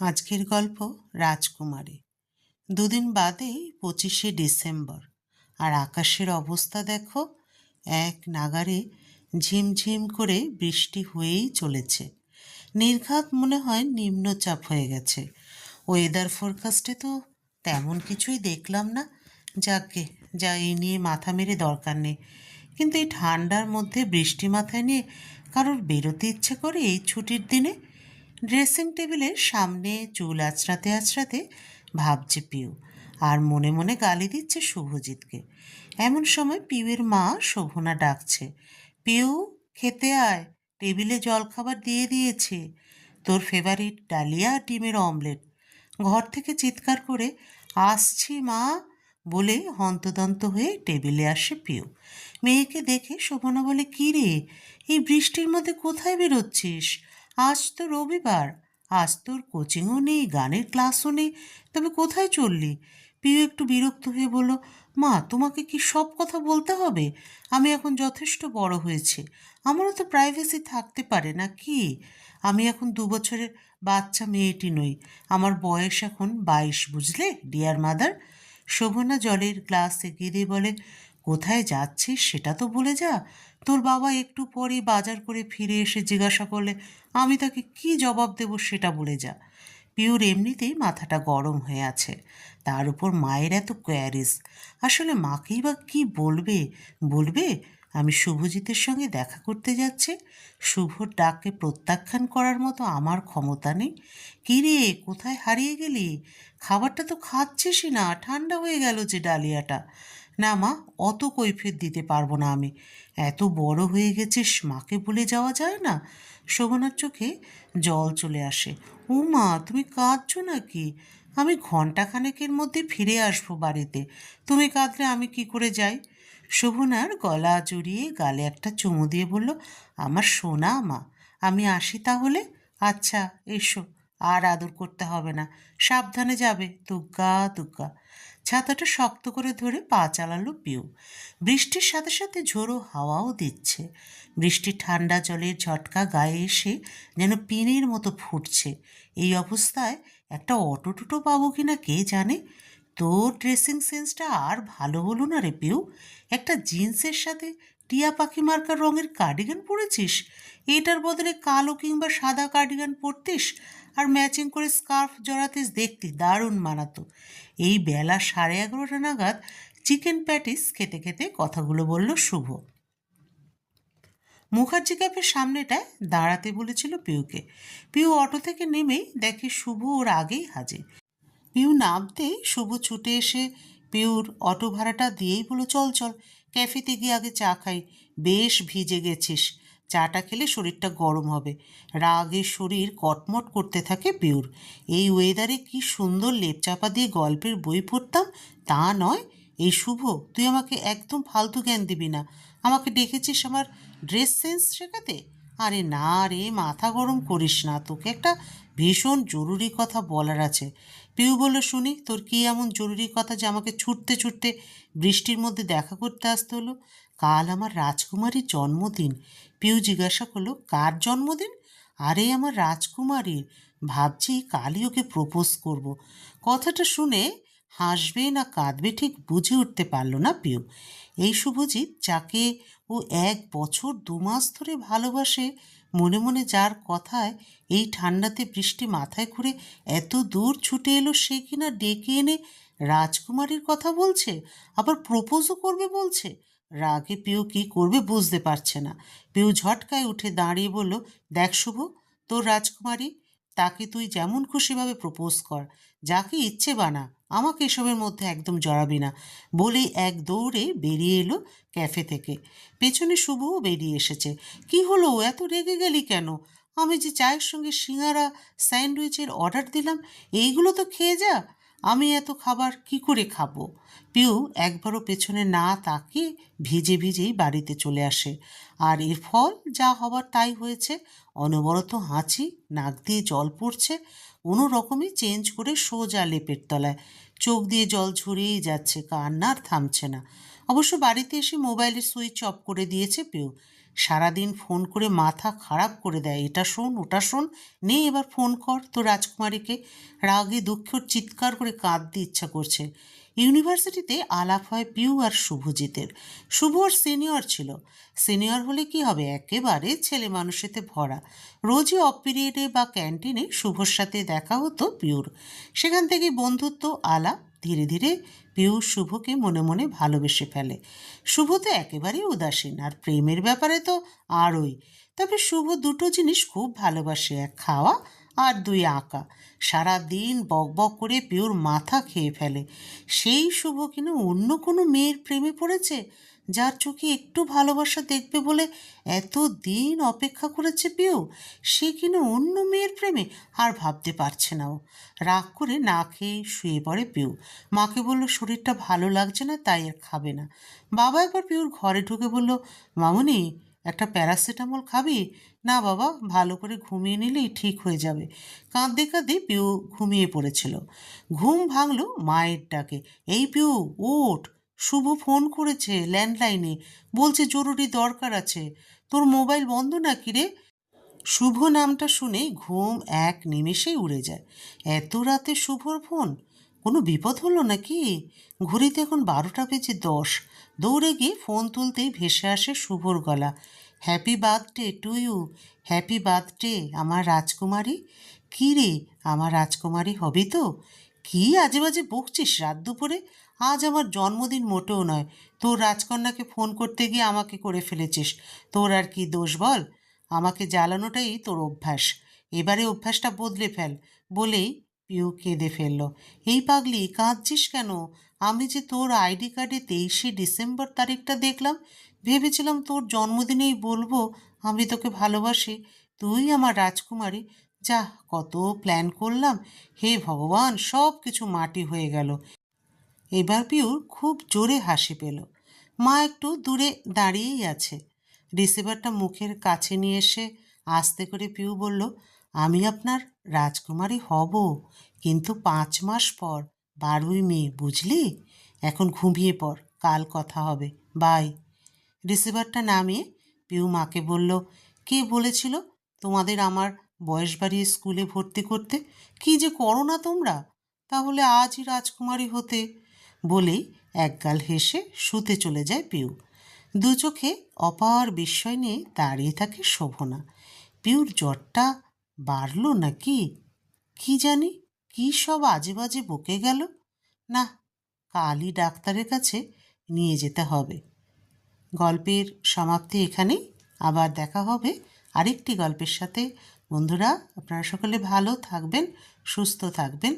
আজকের গল্প রাজকুমারী। দুদিন বাদেই পঁচিশে ডিসেম্বর। আর আকাশের অবস্থা দেখো, এক নাগারে ঝিমঝিম করে বৃষ্টি হয়েই চলেছে। নির্ঘাত মনে হয় নিম্নচাপ হয়ে গেছে। ওয়েদার ফোরকাস্টে তো তেমন কিছুই দেখলাম না। যাকে যা এই নিয়ে মাথা মেরে দরকার নেই। কিন্তু এই ঠান্ডার মধ্যে বৃষ্টি মাথায় নিয়ে কারোর বেরোতে ইচ্ছে করে এই ছুটির দিনে ড্রেসিং টেবিলের সামনে চুল আঁচড়াতে আঁচড়াতে ভাবছে পিউ আর মনে মনে গালি দিচ্ছে শুভজিৎকে। এমন সময় পিউয়ের মা শোভনা ডাকছে, পিউ, খেতে আয়, টেবিলে জলখাবার দিয়ে দিয়েছে, তোর ফেভারিট ডালিয়া ডিমের অমলেট ঘর থেকে চিৎকার করে, আসছি মা, বলে হন্তদন্ত হয়ে টেবিলে আসে পিউ। মেয়েকে দেখে শোভনা বলে, কী রে, এই বৃষ্টির মধ্যে কোথায় বেরোচ্ছিস? আজ তো রবিবার। আজ তোর কোচিংও নেই, গানের ক্লাসও নেই। তবে কোথায় চললি? পিউ একটু বিরক্ত হয়ে বলল, মা, তোমাকে কি সব কথা বলতে হবে? আমি এখন যথেষ্ট বড় হয়েছে। আমারও তো প্রাইভেসি থাকতে পারে, না কি? আমি এখন দু বছরের বাচ্চা মেয়েটি নই। আমার বয়স এখন বাইশ, বুঝলে ডিয়ার মাদার শোভনা জলের গ্লাস এগিয়ে দিয়ে বলে কোথায় যাচ্ছিস সেটা তো বলে যা। তোর বাবা একটু পরেই বাজার করে ফিরে এসে জিজ্ঞাসা করলে, আমি তাকে কি জবাব দেব সেটা বলে যা। পিওর এমনিতেই মাথাটা গরম হয়ে আছে। তার উপর মায়ের এত কোয়ারিস। আসলে মাকেই বা কি বলবে? বলবে, আমি শুভজিতের সঙ্গে দেখা করতে যাচ্ছে। শুভর ডাককে প্রত্যাখ্যান করার মতো আমার ক্ষমতা নেই। কী রে, কোথায় হারিয়ে গেলি? খাবারটা তো খাচ্ছিসই না। ঠান্ডা হয়ে গেল যে ডালিয়াটা। না মা, অত কৈফিয়ত দিতে পারব না আমি। এত বড় হয়ে গেছিস, মাকে ভুলে যাওয়া যায় না? শোভনার চোখে জল চলে আসে। ও মা, তুমি কাঁদছো নাকি? আমি ঘন্টাখানেকের মধ্যে ফিরে আসব বাড়িতে। তুমি কাঁদলে আমি কি করে যাই? শোভনার গলা জড়িয়ে গালে একটা চুমু দিয়ে বলল, আমার সোনা মা, আমি আসি তাহলে? আচ্ছা এসো। আর আদর করতে হবে না। সাবধানে যাবে। দুগ্গা দুগ্গা। ছাতাটা শক্ত করে ধরে পা চালালো পিউ। বৃষ্টির সাথে সাথে ঝোড়ো হাওয়াও দিচ্ছে। বৃষ্টি ঠান্ডা জলের ঝটকা গায়ে এসে যেন পিনের মতো ফুটছে। এই অবস্থায় একটা অটো টুটো পাবো কিনা কে জানে? তোর ড্রেসিং সেন্সটা আর ভালো হলো না রে পিউ। একটা জিন্সের সাথে টিয়া পাখি মার্কার রঙের কার্ডিগান পরেছিস? এটার বদলে কালো কিংবা সাদা কার্ডিগান পরতিস আর ম্যাচিং করে স্কার্ফ জড়াতিস দেখতি দারুণ মানাতো। এই বেলা সাড়ে এগারোটা নাগাদ চিকেন প্যাটিস খেতে খেতে কথাগুলো বলল শুভ। মুখার্জি ক্যাফের সামনেটায় দাঁড়াতে বলেছিল পিউকে। পিউ অটো থেকে নেমেই দেখে শুভ ওর আগেই হাজির। পিউ নামতেই শুভ ছুটে এসে পিউর অটো ভাড়াটা দিয়েই বলো চল চল। ক্যাফেতে গিয়ে আগে চা খাই। বেশ ভিজে গেছিস। চাটা খেলে শরীরটা গরম হবে। রাগে শরীর কটমট করতে থাকে পিউর। এই ওয়েদারে কি সুন্দর লেপ চাপা দিয়ে গল্পের বই পড়তাম, তা নয়। এই শুভ, তুই আমাকে একদম ফালতু জ্ঞান দিবি না। আমাকে ডেকেছিস আমার ড্রেস সেন্স শেখাতে? আরে না রে, মাথা গরম করিস না। তোকে একটা ভীষণ জরুরি কথা বলার আছে। পিউ বলল, শুনি, তোর কি এমন জরুরি কথা যে আমাকে ছুটতে ছুটতে বৃষ্টির মধ্যে দেখা করতে আসতে হলো? কাল আমার রাজকুমারীর জন্মদিন। পিউ জিজ্ঞাসা করল, কার জন্মদিন? আরে, আমার রাজকুমারীর। ভাবছি কালই ওকে প্রপোজ করব। কথাটা শুনে হাসবে না কাঁদবে ঠিক বুঝে উঠতে পারল না পিউ এই শুভজিৎ যাকে ও এক বছর দু মাস ধরে ভালোবাসে, মনে মনে যার কথায় এই ঠান্ডাতে বৃষ্টি মাথায় করে এত দূর ছুটে এলো সে কিনা ডেকে এনে রাজকুমারীর কথা বলছে, আবার প্রপোজও করবে বলছে। রাগে পিউ কি করবে বুঝতে পারছে না। পিউ ঝটকায় উঠে দাঁড়িয়ে বলল, দেখ শুভ, তোর রাজকুমারী, তাকে তুই যেমন খুশিভাবে প্রপোজ কর, যাকে ইচ্ছে বানা আমাকে এসবের মধ্যে একদম জড়াবি না। বলেই এক দৌড়ে বেরিয়ে এলো ক্যাফে থেকে। পেছনে শুভও বেরিয়ে এসেছে। কি হলো? এত রেগে গেলি কেন? আমি যে চায়ের সঙ্গে সিঙারা স্যান্ডউইচের অর্ডার দিলাম, এইগুলো তো খেয়ে যা। আমি এত খাবার কি করে খাব? পিউ একবারও পেছনে না তাকে ভিজে ভিজেই বাড়িতে চলে আসে। আর এর ফল যা হবার তাই হয়েছে। অনবরত হাঁচি, নাক দিয়ে জল পড়ছে, কোনো রকমই চেঞ্জ করে সোজা লেপের তলায়। চোখ দিয়ে জল ঝরিয়েই যাচ্ছে কান্নার থামছে না। অবশ্য বাড়িতে এসে মোবাইলের সুইচ অফ করে দিয়েছে পিউ। সারাদিন ফোন করে মাথা খারাপ করে দেয়। এটা শোন, ওটা শোন। নে এবার ফোন কর তো রাজকুমারীকে। রাগে দুঃখ চিৎকার করে কাঁদতে ইচ্ছা করছে। ইউনিভার্সিটিতে আলাপ হয় পিউ আর শুভজিতের। শুভ ওর সিনিয়র ছিল। সিনিয়র হলে কি হবে? একেবারে ছেলে মানুষেতে ভরা। রোজই অফ পিরিয়ডে বা ক্যান্টিনে শুভর সাথে দেখা হতো পিউর। সেখান থেকে বন্ধুত্ব, আলাপ ধীরে ধীরে পিউ শুভকে মনে মনে ভালোবেসে ফেলে। শুভ তো একেবারেই উদাসীন, আর প্রেমের ব্যাপারে তো আরই। তবে শুভ দুটো জিনিস খুব ভালোবাসে, এক খাওয়া আর দুই আঁকা। সারা দিন বক বক করে পিওর মাথা খেয়ে ফেলে। সেই শুভ কিনা অন্য কোনো মেয়ের প্রেমে পড়েছে, যার চোখে একটু ভালোবাসা দেখবে বলে এত দিন অপেক্ষা করেছে পিউ সে কিনা অন্য মেয়ের প্রেমে আর ভাবতে পারছে না ও। রাগ করে না খেয়ে শুয়ে পড়ে পিউ মাকে বলল, শরীরটা ভালো লাগছে না, তাই আর খাবে না। বাবা একবার পিউর ঘরে ঢুকে বলল, মামুনি একটা প্যারাসিটামল খাবি? না বাবা, ভালো করে ঘুমিয়ে নিলেই ঠিক হয়ে যাবে। কাঁদতে কাঁদতে পিউ ঘুমিয়ে পড়েছিল। ঘুম ভাঙল মায়ের ডাকে। এই পিউ, ওঠ। শুভ ফোন করেছে ল্যান্ডলাইনে। বলছে জরুরি দরকার আছে। তোর মোবাইল বন্ধ নাকি রে? শুভ নামটা শুনে ঘুম এক নিমেষেই উড়ে যায়। এত রাতে শুভর ফোন? কোনো বিপদ হলো নাকি? ঘড়িতে এখন বারোটা বেজে দশ। দৌড়ে গিয়ে ফোন তুলতেই ভেসে আসে শুভর গলা। Happy birthday to you. Happy birthday, আমার রাজকুমারী। কী রে, আমার রাজকুমারী হবি তো? কি আজে বাজে বকছিস রাত দুপুরে? আজ আমার জন্মদিন মোটেও নয়। তোর রাজকন্যাকে ফোন করতে গিয়ে আমাকে করে ফেলেছিস। তোর আর কি দোষ বল? আমাকে জ্বালানোটাই তোর অভ্যাস। এবারে অভ্যাসটা বদলে ফেল। বলেই পিউ কেঁদে ফেলল, এই পাগলি, কাঁদছিস কেন? আমি যে তোর আইডি কার্ডে তেইশে ডিসেম্বর তারিখটা দেখলাম, ভেবেছিলাম তোর জন্মদিনেই বলব আমি তোকে ভালোবাসি। তুই আমার রাজকুমারী। যা, কত প্ল্যান করলাম। হে ভগবান সব কিছু মাটি হয়ে গেল। এবার পিউর খুব জোরে হাসি পেল। মা একটু দূরে দাঁড়িয়েই আছে। রিসিভারটা মুখের কাছে নিয়ে এসে আস্তে করে পিউ বলল আমি আপনার রাজকুমারী হব। কিন্তু পাঁচ মাস পর, বারোই মে, বুঝলি? এখন ঘুমিয়ে পর কাল কথা হবে, বাই। রিসিভারটা নামিয়ে পিউ মাকে বলল, কে বলেছিল তোমাদের আমার বয়স বাড়িয়ে স্কুলে ভর্তি করতে? কি যে করো না তোমরা? তাহলে আজই রাজকুমারী হতে। বলেই একগাল হেসে শুতে চলে যায় পিউ। দু চোখে অপার বিস্ময় নিয়ে দাঁড়িয়ে থাকে শোভনা। পিউর জ্বরটা বাড়লো নাকি? কি জানি, কি সব আজে বাজে বকে গেল। না, কালই ডাক্তারের কাছে নিয়ে যেতে হবে। গল্পের সমাপ্তি এখানেই। আবার দেখা হবে আরেকটি গল্পের সাথে। বন্ধুরা, আপনারা সকলে ভালো থাকবেন, সুস্থ থাকবেন।